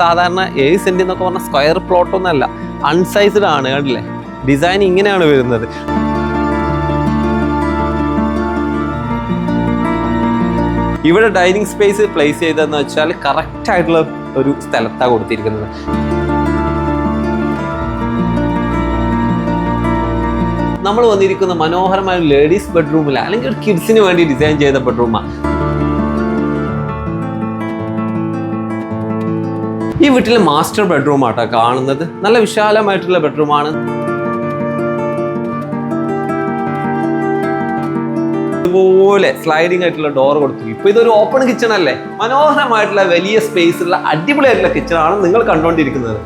സാധാരണ ഏഴ് സെന്റ് എന്നൊക്കെ പറഞ്ഞാൽ സ്ക്വയർ പ്ലോട്ട് ഒന്നല്ല അൺസൈസ്ഡ് ആണ് കണ്ടില്ലേ? ഡിസൈൻ ഇങ്ങനെയാണ് വരുന്നത്. ഇവിടെ ഡൈനിങ് സ്പേസ് പ്ലേസ് ചെയ്തതെന്ന് വെച്ചാൽ കറക്റ്റ് ആയിട്ടുള്ള ഒരു സ്ഥലത്താണ് കൊടുത്തിരിക്കുന്നത്. നമ്മൾ വന്നിരിക്കുന്ന മനോഹരമായ ലേഡീസ് ബെഡ്റൂമില്ല അല്ലെങ്കിൽ കിഡ്സിന് വേണ്ടി ഡിസൈൻ ചെയ്ത ബെഡ്റൂമാണ് ഈ വീട്ടിലെ മാസ്റ്റർ ബെഡ്റൂം ആട്ടോ കാണുന്നത്. നല്ല വിശാലമായിട്ടുള്ള ബെഡ്റൂമാണ് ഇതുപോലെ സ്ലൈഡിംഗ് ആയിട്ടുള്ള ഡോർ കൊടുത്തു ഇപ്പൊ ഇതൊരു ഓപ്പൺ കിച്ചൺ അല്ലേ? മനോഹരമായിട്ടുള്ള വലിയ സ്പേസ് ഉള്ള അടിപൊളിയായിട്ടുള്ള കിച്ചൺ ആണ് നിങ്ങൾ കണ്ടുകൊണ്ടിരിക്കുന്നത്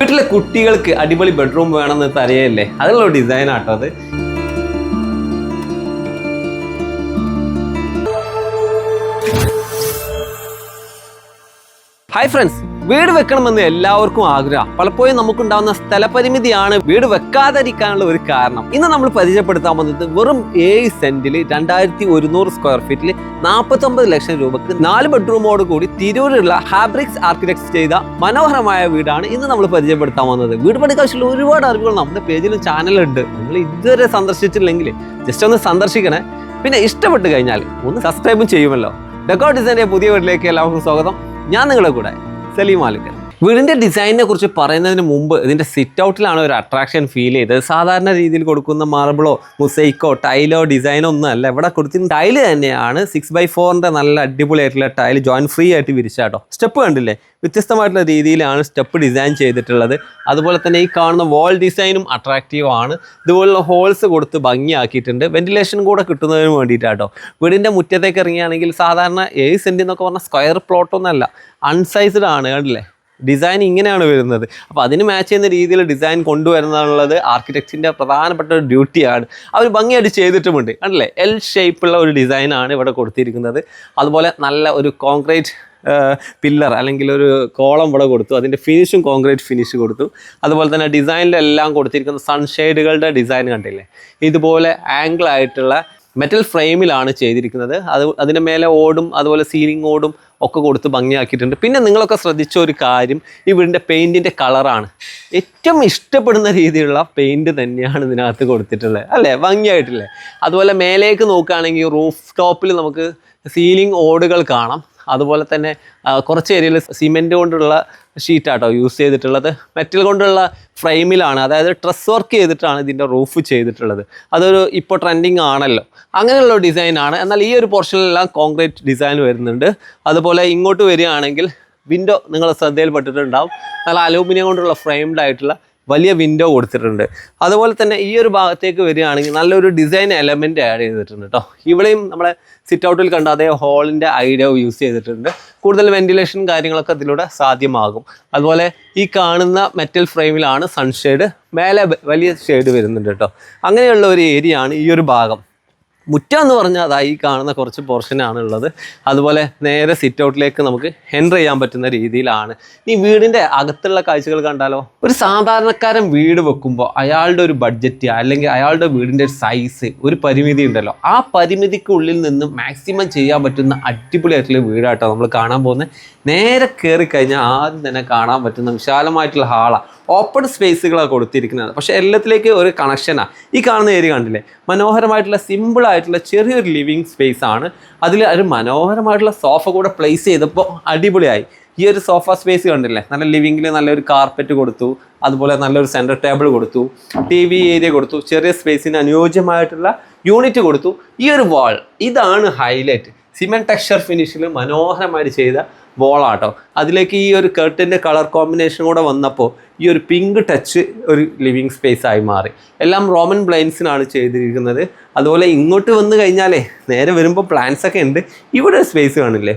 വീട്ടിലെ കുട്ടികൾക്ക് അടിപൊളി ബെഡ്റൂം വേണമെന്ന് തരയല്ലേ അതിലുള്ള ഡിസൈൻ ആട്ടോ അത്. ഹായ് ഫ്രണ്ട്സ് വീട് വെക്കണമെന്ന് എല്ലാവർക്കും ആഗ്രഹം. പലപ്പോഴും നമുക്കുണ്ടാകുന്ന സ്ഥലപരിമിതിയാണ് വീട് വെക്കാതിരിക്കാനുള്ള ഒരു കാരണം. ഇന്ന് നമ്മൾ പരിചയപ്പെടുത്താൻ വന്നത് വെറും ഏഴ് സെന്റിൽ രണ്ടായിരത്തി ഒരുന്നൂറ് സ്ക്വയർ ഫീറ്റിൽ നാൽപ്പത്തൊമ്പത് ലക്ഷം രൂപക്ക് നാല് ബെഡ്റൂമോട് കൂടി തിരൂരിലുള്ള ഹാബ്രിക്സ് ആർക്കിടെക്ട്സ് ചെയ്ത മനോഹരമായ വീടാണ് ഇന്ന് നമ്മൾ പരിചയപ്പെടുത്താൻ വന്നത് വീട് പണിക്കാവശ്യമുള്ള ഒരുപാട് അറിവുകൾ നമ്മുടെ പേജിലും ചാനലുണ്ട് നിങ്ങൾ ഇതുവരെ സന്ദർശിച്ചില്ലെങ്കിൽ ജസ്റ്റ് ഒന്ന് സന്ദർശിക്കണേ. പിന്നെ ഇഷ്ടപ്പെട്ട് കഴിഞ്ഞാൽ ഒന്ന് സബ്സ്ക്രൈബും ചെയ്യുമല്ലോ. ഡെക്കോ ഡിസൈന്റെ പുതിയ വീട്ടിലേക്ക് എല്ലാവർക്കും സ്വാഗതം. ഞാൻ നിങ്ങളുടെ കൂടെ സലീം മാലിക്കൻ വീടിന്റെ ഡിസൈനിനെ കുറിച്ച് പറയുന്നതിന് മുമ്പ് ഇതിന്റെ സിറ്റ് ഔട്ടിലാണ് ഒരു അട്രാക്ഷൻ ഫീൽ ചെയ്തത്. സാധാരണ രീതിയിൽ കൊടുക്കുന്ന മാർബിളോ മുസൈക്കോ ടൈലോ ഡിസൈനോ ഒന്നും അല്ല. ഇവിടെ കൊടുത്തിരുന്ന ടൈൽ തന്നെയാണ് സിക്സ് ബൈ ഫോറിന്റെ നല്ല അടിപൊളിയായിട്ടുള്ള ടൈൽ ജോയിൻ ഫ്രീ ആയിട്ട് വിരിച്ചാട്ടോ സ്റ്റെപ്പ് കണ്ടില്ലേ? വ്യത്യസ്തമായിട്ടുള്ള രീതിയിലാണ് സ്റ്റെപ്പ് ഡിസൈൻ ചെയ്തിട്ടുള്ളത്. അതുപോലെ തന്നെ ഈ കാണുന്ന വാൾ ഡിസൈനും അട്രാക്റ്റീവ് ആണ്. ഇതുപോലുള്ള ഹോൾസ് കൊടുത്ത് ഭംഗിയാക്കിയിട്ടുണ്ട്. വെന്റിലേഷൻ കൂടെ കിട്ടുന്നതിന് വേണ്ടിയിട്ടാട്ടോ വീടിന്റെ മുറ്റത്തേക്ക് ഇറങ്ങിയാണെങ്കിൽ സാധാരണ ഏഴ് സെന്റ് എന്നൊക്കെ പറഞ്ഞാൽ സ്ക്വയർ പ്ലോട്ട് ഒന്നല്ല അൺസൈസ്ഡ് ആണ് കണ്ടില്ലേ? ഡിസൈൻ ഇങ്ങനെയാണ് വരുന്നത്. അപ്പോൾ അതിന് മാച്ച് ചെയ്യുന്ന രീതിയിൽ ഡിസൈൻ കൊണ്ടുവരുന്നുള്ളത് ആർക്കിടെക്റ്റിന്റെ പ്രധാനപ്പെട്ട ഒരു ഡ്യൂട്ടിയാണ് അവർ ഭംഗിയായിട്ട് ചെയ്തിട്ടുമുണ്ട്. കണ്ടില്ലേ? എൽ ഷേപ്പുള്ള ഒരു ഡിസൈനാണ് ഇവിടെ കൊടുത്തിരിക്കുന്നത്. അതുപോലെ നല്ല ഒരു കോൺക്രീറ്റ് പില്ലർ അല്ലെങ്കിൽ ഒരു കോളം ഇവിടെ കൊടുത്തു. അതിന്റെ ഫിനിഷും കോൺക്രീറ്റ് ഫിനിഷ് കൊടുത്തു. അതുപോലെ തന്നെ ഡിസൈനിലെല്ലാം കൊടുത്തിരിക്കുന്ന സൺഷെയ്ഡുകളുടെ ഡിസൈൻ കണ്ടില്ലേ? ഇതുപോലെ ആംഗിൾ ആയിട്ടുള്ള മെറ്റൽ ഫ്രെയിമിലാണ് ചെയ്തിരിക്കുന്നത്. അത് അതിന്റെ മേലെ ഓടും അതുപോലെ സീലിംഗ് ഓടും ഒക്കെ കൊടുത്ത് ഭംഗിയാക്കിയിട്ടുണ്ട്. പിന്നെ നിങ്ങളൊക്കെ ശ്രദ്ധിച്ച ഒരു കാര്യം ഈ വീടിന്റെ പെയിന്റിന്റെ കളറാണ് ഏറ്റവും ഇഷ്ടപ്പെടുന്ന രീതിയിലുള്ള പെയിന്റ് തന്നെയാണ് ഇതിനകത്ത് കൊടുത്തിട്ടുള്ളത്. അല്ലേ? ഭംഗിയായിട്ടില്ലേ? അതുപോലെ മേലേക്ക് നോക്കുകയാണെങ്കിൽ റൂഫ് ടോപ്പിൽ നമുക്ക് സീലിംഗ് ഓടുകൾ കാണാം. അതുപോലെ തന്നെ കുറച്ച് ഏരിയയിൽ സിമെന്റ് കൊണ്ടുള്ള ഷീറ്റാട്ടോ യൂസ് ചെയ്തിട്ടുള്ളത്. മെറ്റൽ കൊണ്ടുള്ള ഫ്രെയിമിലാണ് അതായത് ട്രസ് വർക്ക് ചെയ്തിട്ടാണ് ഇതിന്റെ റൂഫ് ചെയ്തിട്ടുള്ളത്. അതൊരു ഇപ്പോൾ ട്രെൻഡിങ് ആണല്ലോ. അങ്ങനെയുള്ള ഡിസൈനാണ് എന്നാൽ ഈ ഒരു പോർഷനിലെല്ലാം കോൺക്രീറ്റ് ഡിസൈൻ വരുന്നുണ്ട്. അതുപോലെ ഇങ്ങോട്ട് വരികയാണെങ്കിൽ വിൻഡോ നിങ്ങളുടെ ശ്രദ്ധയിൽപ്പെട്ടിട്ടുണ്ടാവും. നല്ല അലൂമിനിയം കൊണ്ടുള്ള ഫ്രെയിംഡ് ആയിട്ടുള്ള വലിയ വിൻഡോ കൊടുത്തിട്ടുണ്ട്. അതുപോലെ തന്നെ ഈ ഒരു ഭാഗത്തേക്ക് വരികയാണെങ്കിൽ നല്ലൊരു ഡിസൈൻ എലമെന്റ് ആഡ് ചെയ്തിട്ടുണ്ട് കേട്ടോ ഇവിടെയും നമ്മളെ സിറ്റ് ഔട്ടിൽ കണ്ട അതേ ഹോളിന്റെ ഐഡിയ യൂസ് ചെയ്തിട്ടുണ്ട്. കൂടുതൽ വെന്റിലേഷൻ കാര്യങ്ങളൊക്കെ ഇതിലൂടെ സാധ്യമാകും. അതുപോലെ ഈ കാണുന്ന മെറ്റൽ ഫ്രെയിമിലാണ് സൺഷെയ്ഡ് മേലെ വലിയ ഷെയ്ഡ് വരുന്നുണ്ട് കേട്ടോ അങ്ങനെയുള്ള ഒരു ഏരിയ ആണ് ഈ ഒരു ഭാഗം. മുറ്റം എന്ന് പറഞ്ഞാൽ അതായി കാണുന്ന കുറച്ച് പോർഷനാണ് ഉള്ളത് അതുപോലെ നേരെ സിറ്റ് ഔട്ടിലേക്ക് നമുക്ക് എന്റർ ചെയ്യാൻ പറ്റുന്ന രീതിയിലാണ്. ഈ വീടിന്റെ അകത്തുള്ള കാഴ്ചകൾ കണ്ടാലോ? ഒരു സാധാരണക്കാരൻ വീട് വെക്കുമ്പോൾ അയാളുടെ ഒരു ബഡ്ജറ്റ് അല്ലെങ്കിൽ അയാളുടെ വീടിന്റെ സൈസ് ഒരു പരിമിതി ഉണ്ടല്ലോ. ആ പരിമിതിക്കുള്ളിൽ നിന്ന് മാക്സിമം ചെയ്യാൻ പറ്റുന്ന അടിപൊളിയായിട്ടുള്ള വീടാട്ടോ നമ്മൾ കാണാൻ പോകുന്നത് നേരെ കയറി കഴിഞ്ഞാൽ ആദ്യം തന്നെ കാണാൻ പറ്റുന്ന വിശാലമായിട്ടുള്ള ഹാളാണ് ഓപ്പൺ സ്പേസുകളാണ് കൊടുത്തിരിക്കുന്നത്. പക്ഷേ എല്ലാത്തിലേക്ക് ഒരു കണക്ഷനാണ് ഈ കാണുന്ന ഏരിയ കണ്ടില്ലേ? മനോഹരമായിട്ടുള്ള സിമ്പിൾ ആയിട്ടുള്ള ചെറിയൊരു ലിവിങ് സ്പേസ് ആണ്. അതിൽ ഒരു മനോഹരമായിട്ടുള്ള സോഫ കൂടെ പ്ലേസ് ചെയ്തപ്പോൾ അടിപൊളിയായി. ഈ ഒരു സോഫ സ്പേസ് കണ്ടില്ലേ? നല്ല ലിവിങ്ങിൽ നല്ലൊരു കാർപ്പറ്റ് കൊടുത്തു. അതുപോലെ നല്ലൊരു സെന്റർ ടേബിൾ കൊടുത്തു. ടി വി ഏരിയ കൊടുത്തു. ചെറിയ സ്പേസിന് അനുയോജ്യമായിട്ടുള്ള യൂണിറ്റ് കൊടുത്തു. ഈ ഒരു വാൾ ഇതാണ് ഹൈലൈറ്റ് സിമെന്റ് ടെക്സ്ചർ ഫിനിഷിൽ മനോഹരമായിട്ട് ചെയ്ത വോളാട്ടോ. അതിലേക്ക് ഈ ഒരു കർട്ടിന്റെ കളർ കോമ്പിനേഷൻ കൂടെ വന്നപ്പോൾ ഈ ഒരു പിങ്ക് ടച്ച് ഒരു ലിവിങ് സ്പേസ് ആയി മാറി. എല്ലാം റോമൻ ബ്ലൈൻസിനാണ് ചെയ്തിരിക്കുന്നത്. അതുപോലെ ഇങ്ങോട്ട് വന്നു കഴിഞ്ഞാലേ നേരെ വരുമ്പോൾ പ്ലാൻസ് ഒക്കെ ഉണ്ട്. ഇവിടെ സ്പേസ് കാണില്ലേ?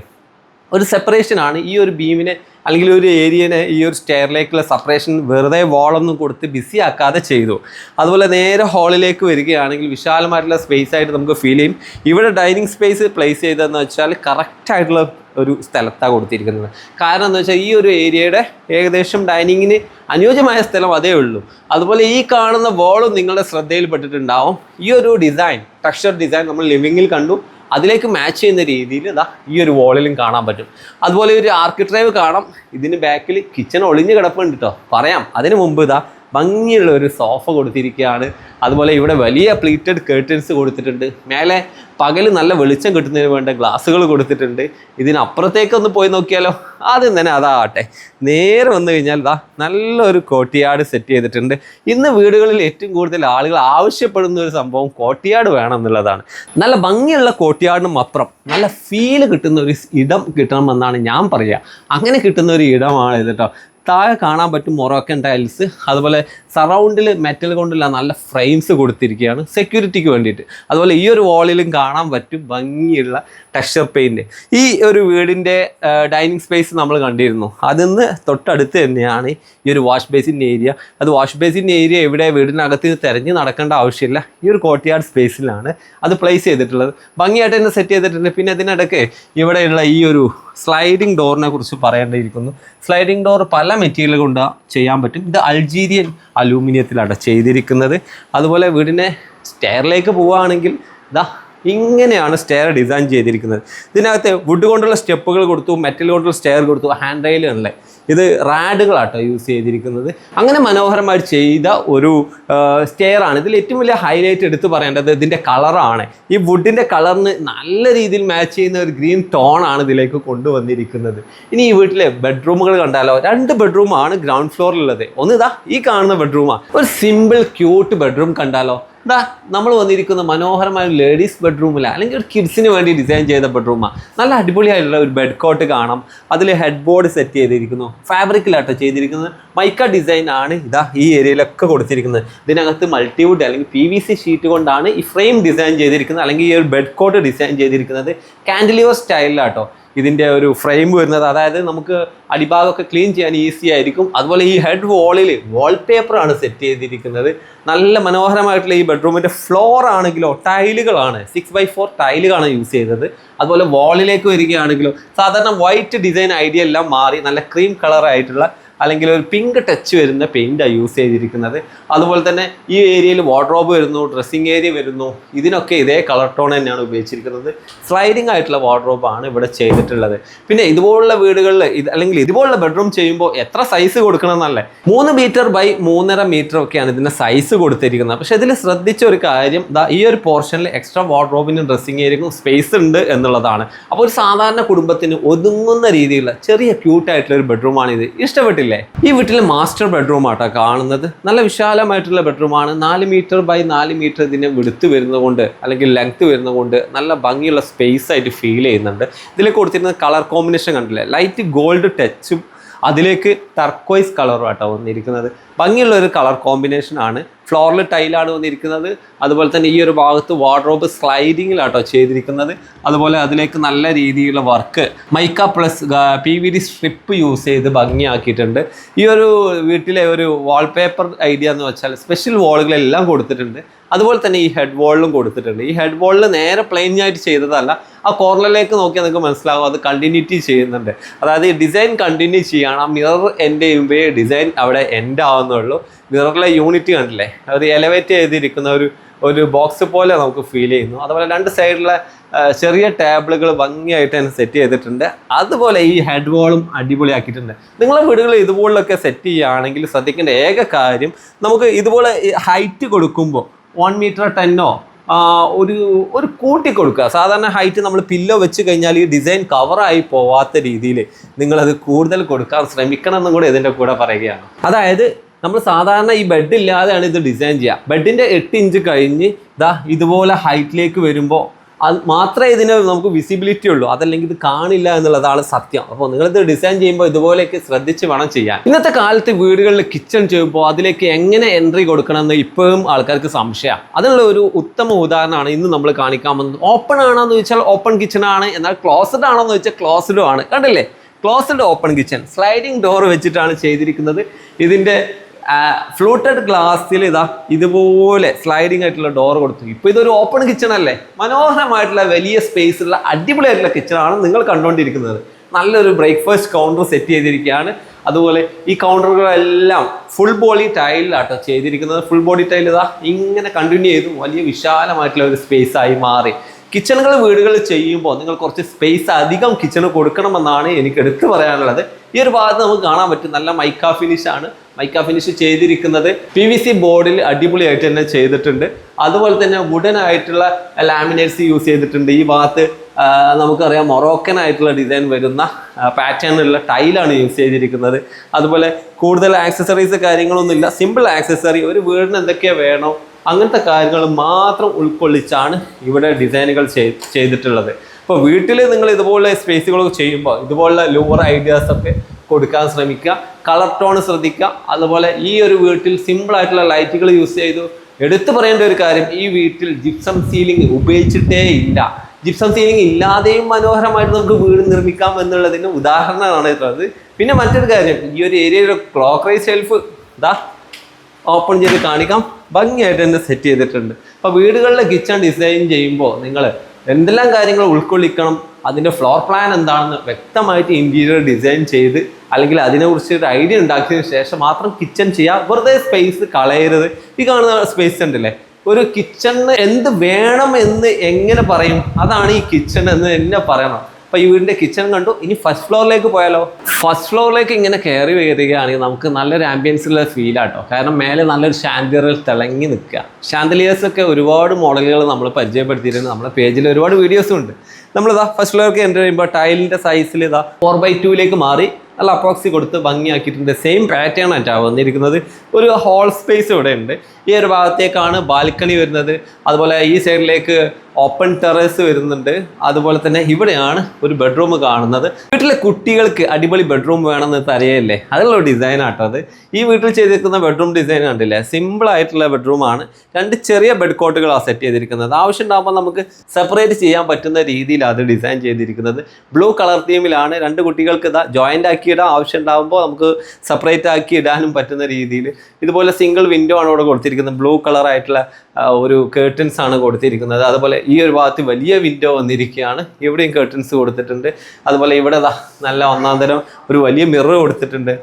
ഒരു സെപ്പറേഷൻ ആണ്. ഈ ഒരു ബീമിനെ അല്ലെങ്കിൽ ഒരു ഏരിയനെ ഈ ഒരു സ്റ്റെയറിലേക്കുള്ള സെപ്പറേഷൻ വെറുതെ വാളൊന്നും കൊടുത്ത് ബിസി ആക്കാതെ ചെയ്തു. അതുപോലെ നേരെ ഹാളിലേക്ക് വരികയാണെങ്കിൽ വിശാലമായിട്ടുള്ള സ്പേസ് ആയിട്ട് നമുക്ക് ഫീൽ ചെയ്യും. ഇവിടെ ഡൈനിങ് സ്പേസ് പ്ലേസ് ചെയ്തതെന്ന് വെച്ചാൽ കറക്റ്റായിട്ടുള്ള ഒരു സ്ഥലത്താണ് കൊടുത്തിരിക്കുന്നത്. കാരണം എന്താ വെച്ചാൽ ഈ ഒരു ഏരിയയുടെ ഏകദേശം ഡൈനിങ്ങിന് അനുയോജ്യമായ സ്ഥലം അതേ ഉള്ളൂ. അതുപോലെ ഈ കാണുന്ന വോളും നിങ്ങളുടെ ശ്രദ്ധയിൽപ്പെട്ടിട്ടുണ്ടാവും. ഈ ഒരു ഡിസൈൻ ടെക്സ്ചർ ഡിസൈൻ നമ്മൾ ലിവിങ്ങിൽ കണ്ടു. അതിലേക്ക് മാച്ച് ചെയ്യുന്ന രീതിയിൽ ഇതാ ഈ ഒരു വോളിലും കാണാൻ പറ്റും. അതുപോലെ ഒരു ആർക്കിട്രൈവ് കാണാം. ഇതിന് ബാക്കിൽ കിച്ചൺ ഒളിഞ്ഞ് കിടപ്പുണ്ട് കേട്ടോ പറയാം. അതിന് മുമ്പ് ഇതാ ഭംഗിയുള്ള ഒരു സോഫ കൊടുത്തിരിക്കുകയാണ്. അതുപോലെ ഇവിടെ വലിയ പ്ലീറ്റഡ് കേർട്ടൻസ് കൊടുത്തിട്ടുണ്ട്. മേലെ പകൽ നല്ല വെളിച്ചം കിട്ടുന്നതിന് വേണ്ട ഗ്ലാസ്സുകൾ കൊടുത്തിട്ടുണ്ട്. ഇതിനപ്പുറത്തേക്കൊന്ന് പോയി നോക്കിയാലോ? ആദ്യം തന്നെ അതാവട്ടെ നേരെ വന്നു കഴിഞ്ഞാൽ ഇതാ നല്ലൊരു കോട്ടിയാട് സെറ്റ് ചെയ്തിട്ടുണ്ട്. ഇന്ന് വീടുകളിൽ ഏറ്റവും കൂടുതൽ ആളുകൾ ആവശ്യപ്പെടുന്ന ഒരു സംഭവം കോട്ടിയാട് വേണം എന്നുള്ളതാണ്. നല്ല ഭംഗിയുള്ള കോട്ടിയാടിനും അപ്പുറം നല്ല ഫീൽ കിട്ടുന്ന ഒരു ഇടം കിട്ടണമെന്നാണ് ഞാൻ പറയുക അങ്ങനെ കിട്ടുന്ന ഒരു ഇടമാണ് ഇത് കേട്ടോ താഴെ കാണാൻ പറ്റും മൊറോക്കൻ ടൈൽസ് അതുപോലെ സറൗണ്ടിൽ മെറ്റൽ കൊണ്ടുള്ള നല്ല ഫ്രെയിംസ് കൊടുത്തിരിക്കുകയാണ് സെക്യൂരിറ്റിക്ക് വേണ്ടിയിട്ട്. അതുപോലെ ഈ ഒരു വാളിലും കാണാൻ പറ്റും ഭംഗിയുള്ള ടെക്സ്ചർ പെയിന്റ് ഈ ഒരു വീടിന്റെ ഡൈനിങ് സ്പേസ് നമ്മൾ കണ്ടിരുന്നു. അതിന്ന് തൊട്ടടുത്ത് തന്നെയാണ് ഈ ഒരു വാഷ് ബേസിന്റെ ഏരിയ അത് വാഷ് ബേസിന്റെ ഏരിയ എവിടെ വീടിനകത്ത് തിരഞ്ഞ് നടക്കേണ്ട ആവശ്യമില്ല. ഈ ഒരു കോട്ടിയാട് സ്പേസിലാണ് അത് പ്ലേസ് ചെയ്തിട്ടുള്ളത്. ഭംഗിയായിട്ട് തന്നെ സെറ്റ് ചെയ്തിട്ടുണ്ട്. പിന്നെ അതിനിടയ്ക്ക് ഇവിടെയുള്ള ഈ ഒരു സ്ലൈഡിംഗ് ഡോറിനെ കുറിച്ച് പറയേണ്ടിയിരിക്കുന്നു. സ്ലൈഡിംഗ് ഡോർ പല മെറ്റീരിയൽ കൊണ്ട് ചെയ്യാൻ പറ്റും. ഇത് അൾജീരിയൻ അലൂമിനിയത്തിലാണ് ചെയ്തിരിക്കുന്നത്. അതുപോലെ വീടിനെ സ്റ്റെയറിലേക്ക് പോവുകയാണെങ്കിൽ ഇതാ ഇങ്ങനെയാണ് സ്റ്റെയർ ഡിസൈൻ ചെയ്തിരിക്കുന്നത്. ഇതിനകത്ത് വുഡ് കൊണ്ടുള്ള സ്റ്റെപ്പുകൾ കൊടുത്തു മെറ്റൽ കൊണ്ടുള്ള സ്റ്റെയർ കൊടുത്തു ഹാൻഡ് റെയിലുകളിലെ ഇത് റാഡുകളാട്ടോ യൂസ് ചെയ്തിരിക്കുന്നത്. അങ്ങനെ മനോഹരമായി ചെയ്ത ഒരു സ്റ്റെയർ ആണ്. ഇതിൽ ഏറ്റവും വലിയ ഹൈലൈറ്റ് എടുത്തു പറയേണ്ടത് ഇതിന്റെ കളറാണ് ഈ വുഡിന്റെ കളറിന് നല്ല രീതിയിൽ മാച്ച് ചെയ്യുന്ന ഒരു ഗ്രീൻ ടോൺ ആണ് ഇതിലേക്ക് കൊണ്ടുവന്നിരിക്കുന്നത്. ഇനി ഈ വീട്ടിലെ ബെഡ്റൂമുകൾ കണ്ടാലോ? രണ്ട് ബെഡ്റൂമാണ് ഗ്രൗണ്ട് ഫ്ലോറിലുള്ളത് ഒന്ന് ഇതാ ഈ കാണുന്ന ബെഡ്റൂമാണ് ഒരു സിമ്പിൾ ക്യൂട്ട് ബെഡ്റൂം കണ്ടാലോ? ഇതാ നമ്മൾ വന്നിരിക്കുന്ന മനോഹരമായ ഒരു ലേഡീസ് ബെഡ്റൂമില്ല അല്ലെങ്കിൽ ഒരു കിഡ്സിന് വേണ്ടി ഡിസൈൻ ചെയ്ത ബെഡ്റൂമാണ് നല്ല അടിപൊളിയായിട്ടുള്ള ഒരു ബെഡ് കോട്ട് കാണാം. അതിൽ ഹെഡ് ബോർഡ് സെറ്റ് ചെയ്തിരിക്കുന്നു ഫാബ്രിക്കിലാട്ടോ ചെയ്തിരിക്കുന്നത്. മൈക്ക ഡിസൈൻ ആണ് ഇതാ ഈ ഏരിയയിലൊക്കെ കൊടുത്തിരിക്കുന്നത്. ഇതിനകത്ത് മൾട്ടിവുഡ് അല്ലെങ്കിൽ പി വി സി ഷീറ്റ് കൊണ്ടാണ് ഈ ഫ്രെയിം ഡിസൈൻ ചെയ്തിരിക്കുന്നത്. അല്ലെങ്കിൽ ഈ ഒരു ബെഡ് കോട്ട് ഡിസൈൻ ചെയ്തിരിക്കുന്നത്. കാൻഡിലിവർ സ്റ്റൈലിലാട്ടോ ഇതിന്റെ ഒരു ഫ്രെയിം വരുന്നത്. അതായത് നമുക്ക് അടിഭാഗമൊക്കെ ക്ലീൻ ചെയ്യാൻ ഈസി ആയിരിക്കും. അതുപോലെ ഈ ഹെഡ് വാളിൽ വാൾപേപ്പറാണ് സെറ്റ് ചെയ്തിരിക്കുന്നത്. നല്ല മനോഹരമായിട്ടുള്ള ഈ ബെഡ്റൂമിന്റെ ഫ്ലോർ ആണെങ്കിലോ ടൈലുകളാണ് സിക്സ് ബൈ ഫോർ ടൈലുകളാണ് യൂസ് ചെയ്തത്. അതുപോലെ വാളിലേക്ക് വരികയാണെങ്കിലോ സാധാരണ വൈറ്റ് ഡിസൈൻ ഐഡിയ എല്ലാം മാറി നല്ല ക്രീം കളറായിട്ടുള്ള അല്ലെങ്കിൽ ഒരു പിങ്ക് ടച്ച് വരുന്ന പെയിന്റാണ് യൂസ് ചെയ്തിരിക്കുന്നത്. അതുപോലെ തന്നെ ഈ ഏരിയയിൽ വാർഡ്രോബ് വരുന്നു ഡ്രസ്സിങ് ഏരിയ വരുന്നു. ഇതിനൊക്കെ ഇതേ കളർ ടോൺ തന്നെയാണ് ഉപയോഗിച്ചിരിക്കുന്നത്. സ്ലൈഡിംഗ് ആയിട്ടുള്ള വാർഡ്രോബാണ് ഇവിടെ ചെയ്തിട്ടുള്ളത്. പിന്നെ ഇതുപോലുള്ള വീടുകളിൽ ഇത് അല്ലെങ്കിൽ ഇതുപോലുള്ള ബെഡ്റൂം ചെയ്യുമ്പോൾ എത്ര സൈസ് കൊടുക്കണം എന്നല്ലേ? മൂന്ന് മീറ്റർ ബൈ മൂന്നര മീറ്റർ ഒക്കെയാണ് ഇതിന്റെ സൈസ് കൊടുത്തിരിക്കുന്നത്. പക്ഷേ ഇതിൽ ശ്രദ്ധിച്ച ഒരു കാര്യം ഈ ഒരു പോർഷനിൽ എക്സ്ട്രാ വാർഡ്രോബിനും ഡ്രസ്സിങ് ഏരിയക്കും സ്പേസ് ഉണ്ട് എന്നുള്ളതാണ്. അപ്പോൾ ഒരു സാധാരണ കുടുംബത്തിന് ഒതുങ്ങുന്ന രീതിയിലുള്ള ചെറിയ ക്യൂട്ടായിട്ടുള്ള ഒരു ബെഡ്റൂമാണ് ഇത് ഇഷ്ടപ്പെട്ടില്ലേ? ഈ വീട്ടിൽ മാസ്റ്റർ ബെഡ്റൂം ആട്ടോ കാണുന്നത്. നല്ല വിശാലമായിട്ടുള്ള ബെഡ്റൂമാണ് നാല് മീറ്റർ ബൈ നാല് മീറ്റർ ഇതിന് വെടുത്ത് വരുന്നതുകൊണ്ട് അല്ലെങ്കിൽ ലെങ്ത് വരുന്നതുകൊണ്ട് നല്ല ഭംഗിയുള്ള സ്പേസ് ആയിട്ട് ഫീൽ ചെയ്യുന്നുണ്ട്. ഇതിൽ കൊടുത്തിരുന്ന കളർ കോമ്പിനേഷൻ കണ്ടില്ലേ? ലൈറ്റ് ഗോൾഡ് ടച്ചും അതിലേക്ക് ടർക്കോയ്സ് കളറും ആട്ടോ വന്നിരിക്കുന്നത്. ഭംഗിയുള്ള ഒരു കളർ കോമ്പിനേഷൻ ആണ്. ഫ്ലോറിൽ ടൈലാണ് വന്നിരിക്കുന്നത്. അതുപോലെ തന്നെ ഈ ഒരു ഭാഗത്ത് വാർഡ്രോബ് സ്ലൈഡിങ്ങിലാട്ടോ ചെയ്തിരിക്കുന്നത്. അതുപോലെ അതിലേക്ക് നല്ല രീതിയിലുള്ള work mica plus P V D strip use ചെയ്ത് ഭംഗിയാക്കിയിട്ടുണ്ട്. ഈ ഒരു വീട്ടിലെ ഒരു വാൾപേപ്പർ ഐഡിയ എന്ന് വെച്ചാൽ സ്പെഷ്യൽ വാളുകളെല്ലാം കൊടുത്തിട്ടുണ്ട്. അതുപോലെ തന്നെ ഈ ഹെഡ് വാളിലും കൊടുത്തിട്ടുണ്ട്. ഈ ഹെഡ് വാളിൽ നേരെ പ്ലെയിൻ ആയിട്ട് ചെയ്തതല്ല ആ കോർണറിലേക്ക് നോക്കിയാൽ നിങ്ങൾക്ക് മനസ്സിലാകും അത് കണ്ടിന്യൂറ്റി ചെയ്യുന്നുണ്ട്. അതായത് ഈ ഡിസൈൻ കണ്ടിന്യൂ ചെയ്യുകയാണ് ആ മിറർ എൻഡ് ചെയ്യുമ്പോഴേ ഡിസൈൻ അവിടെ എൻഡ് ആവുന്നുള്ളൂ. മിററിലെ യൂണിറ്റ് കണ്ടില്ലേ? അത് എലവേറ്റ് ചെയ്തിരിക്കുന്ന ഒരു ഒരു ബോക്സ് പോലെ നമുക്ക് ഫീൽ ചെയ്യുന്നു. അതുപോലെ രണ്ട് സൈഡിലെ ചെറിയ ടേബിളുകൾ ഭംഗിയായിട്ട് തന്നെ സെറ്റ് ചെയ്തിട്ടുണ്ട്. അതുപോലെ ഈ ഹെഡ് വാളും അടിപൊളിയാക്കിയിട്ടുണ്ട്. നിങ്ങളെ വീടുകളിൽ ഇതുപോലൊക്കെ സെറ്റ് ചെയ്യുകയാണെങ്കിൽ ശ്രദ്ധിക്കേണ്ട ഏക കാര്യം നമുക്ക് ഇതുപോലെ ഹൈറ്റ് കൊടുക്കുമ്പോൾ വൺ മീറ്റർ ടെന്നോ ഒരു ഒരു കൂട്ടി കൊടുക്കുക. സാധാരണ ഹൈറ്റ് നമ്മൾ പില്ലോ വെച്ച് കഴിഞ്ഞാൽ ഈ ഡിസൈൻ കവറായി പോവാത്ത രീതിയിൽ നിങ്ങളത് കൂടുതൽ കൊടുക്കാൻ ശ്രമിക്കണം എന്നും കൂടെ ഇതിന്റെ കൂടെ പറയുകയാണ്. അതായത് നമ്മൾ സാധാരണ ഈ ബെഡ് ഇല്ലാതെയാണ് ഇത് ഡിസൈൻ ചെയ്യുക. ബെഡിന്റെ എട്ട് ഇഞ്ച് കഴിഞ്ഞ് ഇതാ ഇതുപോലെ ഹൈറ്റിലേക്ക് വരുമ്പോൾ അത് മാത്രമേ ഇതിന് നമുക്ക് വിസിബിലിറ്റി ഉള്ളൂ. അതല്ലെങ്കിൽ ഇത് കാണില്ല എന്നുള്ളതാണ് സത്യം. അപ്പോൾ നിങ്ങളിത് ഡിസൈൻ ചെയ്യുമ്പോൾ ഇതുപോലെയൊക്കെ ശ്രദ്ധിച്ച് വേണം ചെയ്യാൻ. ഇന്നത്തെ കാലത്ത് വീടുകളിൽ കിച്ചൺ ചെയ്യുമ്പോൾ അതിലേക്ക് എങ്ങനെ എൻട്രി കൊടുക്കണമെന്ന് ഇപ്പോഴും ആൾക്കാർക്ക് സംശയമാണ്. അതിനുള്ള ഒരു ഉത്തമ ഉദാഹരണമാണ് ഇന്ന് നമ്മൾ കാണിക്കാൻ പോകുന്നത് ഓപ്പൺ ആണോ എന്ന് ചോദിച്ചാൽ ഓപ്പൺ കിച്ചൺ ആണ്. എന്നാൽ ക്ലോസ്ഡ് ആണോ എന്ന് ചോദിച്ചാൽ ക്ലോസ്ഡും ആണ്. കണ്ടില്ലേ? Closed open kitchen sliding door വെച്ചിട്ടാണ് ചെയ്തിരിക്കുന്നത്. ഇതിന്റെ ഫ്ലൂട്ടഡ് ഗ്ലാസ്സിൽ ഇതാ ഇതുപോലെ സ്ലൈഡിംഗ് ആയിട്ടുള്ള ഡോർ കൊടുത്തു. ഇപ്പോൾ ഇതൊരു ഓപ്പൺ കിച്ചൺ അല്ലേ? മനോഹരമായിട്ടുള്ള വലിയ സ്പേസ് ഉള്ള അടിപൊളിയായിട്ടുള്ള കിച്ചണാണ് നിങ്ങൾ കണ്ടുകൊണ്ടിരിക്കുന്നത് നല്ലൊരു ബ്രേക്ക്ഫാസ്റ്റ് കൗണ്ടർ സെറ്റ് ചെയ്തിരിക്കുകയാണ്. അതുപോലെ ഈ കൗണ്ടറുകളെല്ലാം ഫുൾ ബോഡി ടൈലിലാട്ടോ ചെയ്തിരിക്കുന്നത്. ഫുൾ ബോഡി ടൈൽ ഇതാ ഇങ്ങനെ കണ്ടിന്യൂ ചെയ്തു. വലിയ വിശാലമായിട്ടുള്ള ഒരു സ്പേസ് ആയി മാറി. കിച്ചണുകൾ വീടുകൾ ചെയ്യുമ്പോൾ നിങ്ങൾ കുറച്ച് സ്പേസ് അധികം കിച്ചണ് കൊടുക്കണമെന്നാണ് എനിക്ക് എടുത്തു പറയാനുള്ളത്. ഈ ഒരു ഭാഗത്ത് നമുക്ക് കാണാൻ പറ്റും. നല്ല മൈക്ക ഫിനിഷാണ് മൈക്ക ഫിനിഷ് ചെയ്തിരിക്കുന്നത് പി വി സി ബോർഡിൽ അടിപൊളിയായിട്ട് തന്നെ ചെയ്തിട്ടുണ്ട്. അതുപോലെ തന്നെ വുഡൻ ആയിട്ടുള്ള ലാമിനേറ്റ്സ് യൂസ് ചെയ്തിട്ടുണ്ട്. ഈ ഭാഗത്ത് നമുക്കറിയാം മൊറോക്കൻ ആയിട്ടുള്ള ഡിസൈൻ വരുന്ന പാറ്റേണിലുള്ള ടൈലാണ് യൂസ് ചെയ്തിരിക്കുന്നത്. അതുപോലെ കൂടുതൽ ആക്സസറീസ് കാര്യങ്ങളൊന്നുമില്ല സിമ്പിൾ ആക്സസറി ഒരു വീടിന് എന്തൊക്കെ വേണോ അങ്ങനത്തെ കാര്യങ്ങൾ മാത്രം ഉൾക്കൊള്ളിച്ചാണ് ഇവിടെ ഡിസൈനുകൾ ചെയ്തിട്ടുള്ളത്. അപ്പോൾ വീട്ടിൽ നിങ്ങൾ ഇതുപോലുള്ള സ്പേസുകളൊക്കെ ചെയ്യുമ്പോൾ ഇതുപോലുള്ള ലൂവർ ഐഡിയാസ് ഒക്കെ കൊടുക്കാൻ ശ്രമിക്കുക കളർ ടോൺ ശ്രദ്ധിക്കുക. അതുപോലെ ഈ ഒരു വീട്ടിൽ സിമ്പിൾ ആയിട്ടുള്ള ലൈറ്റുകൾ യൂസ് ചെയ്തു. എടുത്തു പറയേണ്ട ഒരു കാര്യം ഈ വീട്ടിൽ ജിപ്സം സീലിംഗ് ഉപയോഗിച്ചിട്ടേ ഇല്ല. ജിപ്സം സീലിംഗ് ഇല്ലാതെയും മനോഹരമായിട്ട് നമുക്ക് വീട് നിർമ്മിക്കാം എന്നുള്ളതിന് ഉദാഹരണമാണ് ഇത്. പിന്നെ മറ്റൊരു കാര്യം ഈ ഒരു ഏരിയയിൽ ക്ലോക്ക് റൈസ് ഷെൽഫ് ഇതാ ഓപ്പൺ ചെയ്ത് കാണിക്കാം. ഭംഗിയായിട്ട് തന്നെ സെറ്റ് ചെയ്തിട്ടുണ്ട്. അപ്പോൾ വീടുകളിലെ കിച്ചൺ ഡിസൈൻ ചെയ്യുമ്പോൾ നിങ്ങൾ എന്തെല്ലാം കാര്യങ്ങൾ ഉൾക്കൊള്ളിക്കണം അതിന്റെ ഫ്ലോർ പ്ലാൻ എന്താണെന്ന് വ്യക്തമായിട്ട് ഇന്റീരിയർ ഡിസൈൻ ചെയ്ത് അല്ലെങ്കിൽ അതിനെക്കുറിച്ച് ഒരു ഐഡിയ ഉണ്ടാക്കിയതിന് ശേഷം മാത്രം കിച്ചൺ ചെയ്യുക വെറുതെ സ്പേസ് കളയരുത്. ഈ കാണുന്ന സ്പേസ് ഉണ്ടല്ലേ ഒരു കിച്ചണിന് എന്ത് വേണം എന്ന് എങ്ങനെ പറയും? അതാണ് ഈ കിച്ചൺ എന്ന് തന്നെ പറയണം. അപ്പൊ ഈ വീടിന്റെ കിച്ചൺ കണ്ടു. ഇനി ഫസ്റ്റ് ഫ്ലോറിലേക്ക് പോയാലോ? ഫസ്റ്റ് ഫ്ലോറിലേക്ക് ഇങ്ങനെ കയറി വരികയാണെങ്കിൽ നമുക്ക് നല്ലൊരു ആംബിയൻസുള്ള ഫീൽ ആട്ടോ കാരണം മേലെ നല്ലൊരു ഷാൻഡിയറിൽ തിളങ്ങി നിൽക്കുക. ഷാൻഡലിയേഴ്സ് ഒക്കെ ഒരുപാട് മോഡലുകൾ നമ്മൾ പരിചയപ്പെടുത്തിയിട്ടുണ്ട്. നമ്മുടെ പേജിൽ ഒരുപാട് വീഡിയോസും ഉണ്ട്. നമ്മളിതാ ഫസ്റ്റ് ഫ്ലോറിലേക്ക് എന്റർ ചെയ്യുമ്പോൾ ടൈലിന്റെ സൈസിൽ ഇതാ ഫോർ ബൈ ടൂയിലേക്ക് മാറി. നല്ല അപ്രോക്സി കൊടുത്ത് ഭംഗിയാക്കിയിട്ടുണ്ട്. സെയിം പാറ്റേൺ ആയിട്ടാണ് വന്നിരിക്കുന്നത്. ഒരു ഹോൾ സ്പേസ് ഇവിടെ ഉണ്ട് ഈ ഒരു ഭാഗത്തേക്കാണ് ബാൽക്കണി വരുന്നത്. അതുപോലെ ഈ സൈഡിലേക്ക് ഓപ്പൺ ടെറസ് വരുന്നുണ്ട്. അതുപോലെ തന്നെ ഇവിടെയാണ് ഒരു ബെഡ്റൂം കാണുന്നത്. വീട്ടിലെ കുട്ടികൾക്ക് അടിപൊളി ബെഡ്റൂം വേണമെന്ന് തരയല്ലേ? അതിലുള്ള ഡിസൈൻ ആട്ടോ അത്. ഈ വീട്ടിൽ ചെയ്തിരിക്കുന്ന ബെഡ്റൂം ഡിസൈൻ കണ്ടില്ലേ? സിമ്പിൾ ആയിട്ടുള്ള ബെഡ്റൂം ആണ്. രണ്ട് ചെറിയ ബെഡ് കോട്ടുകളാണ് സെറ്റ് ചെയ്തിരിക്കുന്നത്. ആവശ്യം ഉണ്ടാകുമ്പോൾ നമുക്ക് സെപ്പറേറ്റ് ചെയ്യാൻ പറ്റുന്ന രീതിയിൽ അത് ഡിസൈൻ ചെയ്തിരിക്കുന്നത്. ബ്ലൂ കളർ തീമിലാണ് രണ്ട് കുട്ടികൾക്ക് ഇതാ ജോയിന്റ് ആക്കി ഇടാൻ ആവശ്യം ഉണ്ടാകുമ്പോൾ നമുക്ക് സെപ്പറേറ്റ് ആക്കി ഇടാനും പറ്റുന്ന രീതിയിൽ. ഇതുപോലെ സിംഗിൾ വിൻഡോ ആണ് ഇവിടെ കൊടുത്തിരിക്കുന്നത്. ബ്ലൂ കളർ ആയിട്ടുള്ള ഒരു കേർട്ടൻസ് ആണ് കൊടുത്തിരിക്കുന്നത്. അതുപോലെ ഈ ഒരു ഭാഗത്ത് വലിയ വിൻഡോ വന്നിരിക്കുകയാണ്. ഇവിടെയും കേർട്ടൻസ് കൊടുത്തിട്ടുണ്ട്. അതുപോലെ ഇവിടെ നല്ല ഒന്നാം തരം ഒരു വലിയ മിറർ കൊടുത്തിട്ടുണ്ട്.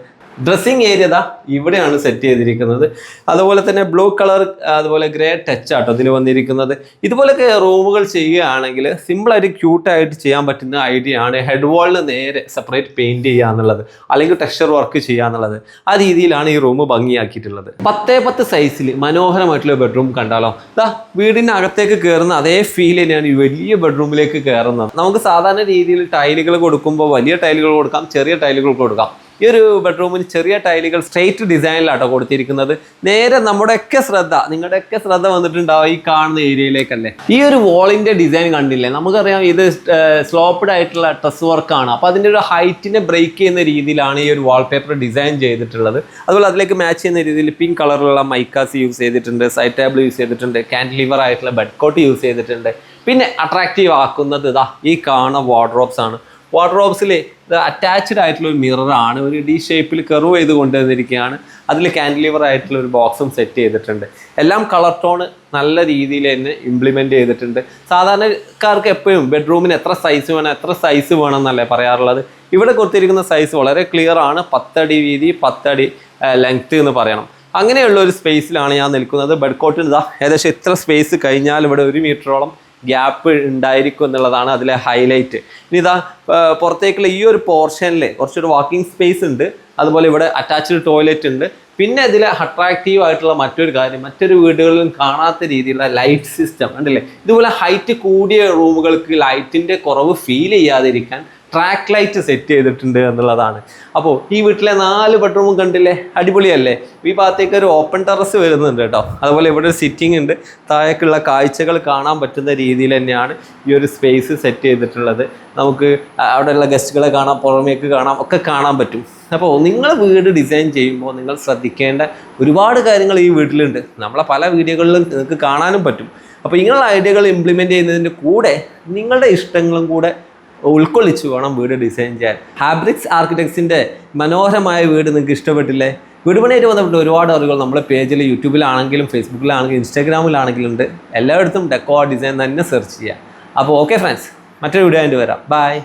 ഡ്രസ്സിങ് ഏരിയ ദാ ഇവിടെയാണ് സെറ്റ് ചെയ്തിരിക്കുന്നത്. അതുപോലെ തന്നെ ബ്ലൂ കളർ അതുപോലെ ഗ്രേ ടച്ച് ആട്ടോ ഇതിൽ വന്നിരിക്കുന്നത്. ഇതുപോലൊക്കെ റൂമുകൾ ചെയ്യുകയാണെങ്കിൽ സിമ്പിളായിട്ട് ക്യൂട്ടായിട്ട് ചെയ്യാൻ പറ്റുന്ന ഐഡിയ ആണ് ഹെഡ് വാളിന് നേരെ സെപ്പറേറ്റ് പെയിന്റ് ചെയ്യുക എന്നുള്ളത് അല്ലെങ്കിൽ ടെക്സ്ചർ വർക്ക് ചെയ്യുക എന്നുള്ളത്. ആ രീതിയിലാണ് ഈ റൂം ഭംഗിയാക്കിയിട്ടുള്ളത്. പത്തേ പത്ത് സൈസിൽ മനോഹരമായിട്ടുള്ള ബെഡ്റൂം കണ്ടാലോ? ദാ വീടിന്റെ അകത്തേക്ക് കയറുന്ന അതേ ഫീൽ തന്നെയാണ് ഈ വലിയ ബെഡ്റൂമിലേക്ക് കയറുന്നത് നമുക്ക് സാധാരണ രീതിയിൽ ടൈലുകൾ കൊടുക്കുമ്പോൾ വലിയ ടൈലുകൾ കൊടുക്കാം ചെറിയ ടൈലുകൾ കൊടുക്കാം. ഈ ഒരു ബെഡ്റൂമിൽ ചെറിയ ടൈലുകൾ സ്ട്രെയിറ്റ് ഡിസൈനിലാട്ടോ കൊടുത്തിരിക്കുന്നത്. നേരെ നമ്മുടെയൊക്കെ ശ്രദ്ധ നിങ്ങളുടെയൊക്കെ ശ്രദ്ധ വന്നിട്ടുണ്ടാവും ഈ കാണുന്ന ഏരിയയിലേക്കല്ലേ? ഈ ഒരു വാളിന്റെ ഡിസൈൻ കണ്ടില്ലേ? നമുക്കറിയാം ഇത് സ്ലോപ്ഡ് ആയിട്ടുള്ള ഡ്രസ് വർക്കാണ് അപ്പോൾ അതിന്റെ ഒരു ഹൈറ്റിനെ ബ്രേക്ക് ചെയ്യുന്ന രീതിയിലാണ് ഈ ഒരു വാൾപേപ്പർ ഡിസൈൻ ചെയ്തിട്ടുള്ളത്. അതുപോലെ അതിലേക്ക് മാച്ച് ചെയ്യുന്ന രീതിയിൽ പിങ്ക് കളറിലുള്ള മൈക്കാസ് യൂസ് ചെയ്തിട്ടുണ്ട് സൈഡ് ടേബിൾ യൂസ് ചെയ്തിട്ടുണ്ട് കാൻഡിലിവർ ആയിട്ടുള്ള ബെഡ് കോട്ട് യൂസ് ചെയ്തിട്ടുണ്ട്. പിന്നെ അട്രാക്റ്റീവ് ആക്കുന്നത് ഇതാ ഈ കാണുന്ന വാർഡ്രോബ്സ് ആണ്. വാർഡ്രോബ്സിൽ അറ്റാച്ച്ഡ് ആയിട്ടുള്ള ഒരു മിററാണ് ഒരു ഡി ഷേപ്പിൽ കർവ് ചെയ്ത് കൊണ്ടുവന്നിരിക്കുകയാണ്. അതിൽ കാൻഡിലിവർ ആയിട്ടുള്ള ഒരു ബോക്സും സെറ്റ് ചെയ്തിട്ടുണ്ട്. എല്ലാം കളർ ടോൺ നല്ല രീതിയിൽ തന്നെ ഇംപ്ലിമെന്റ് ചെയ്തിട്ടുണ്ട്. സാധാരണക്കാർക്ക് എപ്പോഴും ബെഡ്റൂമിന് എത്ര സൈസ് വേണം എത്ര സൈസ് വേണം എന്നല്ലേ പറയാറുള്ളത്. ഇവിടെ കൊടുത്തിരിക്കുന്ന സൈസ് വളരെ ക്ലിയർ ആണ്. പത്തടി വീതി പത്തടി ലെങ്ത് എന്ന് പറയണം. അങ്ങനെയുള്ള ഒരു സ്പേസിലാണ് ഞാൻ നിൽക്കുന്നത്. ബെഡ് കോട്ടിൽ ഇതാ ഏകദേശം ഇത്ര സ്പേസ് കഴിഞ്ഞാൽ ഇവിടെ ഒരു മീറ്ററോളം ഗ്യാപ്പ് ഉണ്ടായിരിക്കും എന്നുള്ളതാണ് അതിലെ ഹൈലൈറ്റ് ഇനി ഇതാ പുറത്തേക്കുള്ള ഈ ഒരു പോർഷനിൽ കുറച്ചൊരു വാക്കിംഗ് സ്പേസ് ഉണ്ട്. അതുപോലെ ഇവിടെ അറ്റാച്ച്ഡ് ടോയ്ലറ്റ് ഉണ്ട്. പിന്നെ ഇതിൽ അട്രാക്റ്റീവ് ആയിട്ടുള്ള മറ്റൊരു കാര്യം മറ്റൊരു വീടുകളിലും കാണാത്ത രീതിയിലുള്ള ലൈറ്റ് സിസ്റ്റം ഉണ്ടല്ലേ ഇതുപോലെ ഹൈറ്റ് കൂടിയ റൂമുകൾക്ക് ലൈറ്റിന്റെ കുറവ് ഫീൽ ചെയ്യാതിരിക്കാൻ ട്രാക്ക് ലൈറ്റ് സെറ്റ് ചെയ്തിട്ടുണ്ട് എന്നുള്ളതാണ്. അപ്പോൾ ഈ വീട്ടിലെ നാല് ബെഡ്റൂമും കണ്ടില്ലേ? അടിപൊളിയല്ലേ? ഈ ഭാഗത്തേക്ക് ഒരു ഓപ്പൺ ടെറസ് വരുന്നുണ്ട് കേട്ടോ. അതുപോലെ ഇവിടെ ഒരു സിറ്റിംഗ് ഉണ്ട്. താഴേക്കുള്ള കാഴ്ചകൾ കാണാൻ പറ്റുന്ന രീതിയിൽ തന്നെയാണ് ഈ ഒരു സ്പേസ് സെറ്റ് ചെയ്തിട്ടുള്ളത്. നമുക്ക് അവിടെയുള്ള ഗസ്റ്റുകളെ കാണാം പുറമേക്ക് കാണാം ഒക്കെ കാണാൻ പറ്റും. അപ്പോൾ നിങ്ങൾ വീട് ഡിസൈൻ ചെയ്യുമ്പോൾ നിങ്ങൾ ശ്രദ്ധിക്കേണ്ട ഒരുപാട് കാര്യങ്ങൾ ഈ വീട്ടിലുണ്ട്. നമ്മളെ പല വീഡിയോകളിലും നിങ്ങൾക്ക് കാണാനും പറ്റും. അപ്പോൾ ഇങ്ങനെയുള്ള ഐഡിയകൾ ഇംപ്ലിമെന്റ് ചെയ്യുന്നതിന്റെ കൂടെ നിങ്ങളുടെ ഇഷ്ടങ്ങളും കൂടെ ഉൾക്കൊള്ളിച്ച് വേണം വീട് ഡിസൈൻ ചെയ്യാൻ. ഹാബ്രിക്സ് ആർക്കിടെക്ട്സിന്റെ മനോഹരമായ വീട് നിങ്ങൾക്ക് ഇഷ്ടപ്പെട്ടില്ലേ? വീട് പണിയായിട്ട് ബന്ധപ്പെട്ട് ഒരുപാട് അറിവുകൾ നമ്മുടെ പേജിൽ യൂട്യൂബിലാണെങ്കിലും ഫേസ്ബുക്കിലാണെങ്കിലും ഇൻസ്റ്റാഗ്രാമിലാണെങ്കിലും ഉണ്ട്. എല്ലായിടത്തും ഡെക്കോ ഡിസൈൻ തന്നെ സെർച്ച് ചെയ്യുക. അപ്പോൾ ഓക്കെ ഫ്രണ്ട്സ് മറ്റൊരു വീഡിയോ ആയിട്ട് വരാം. ബൈ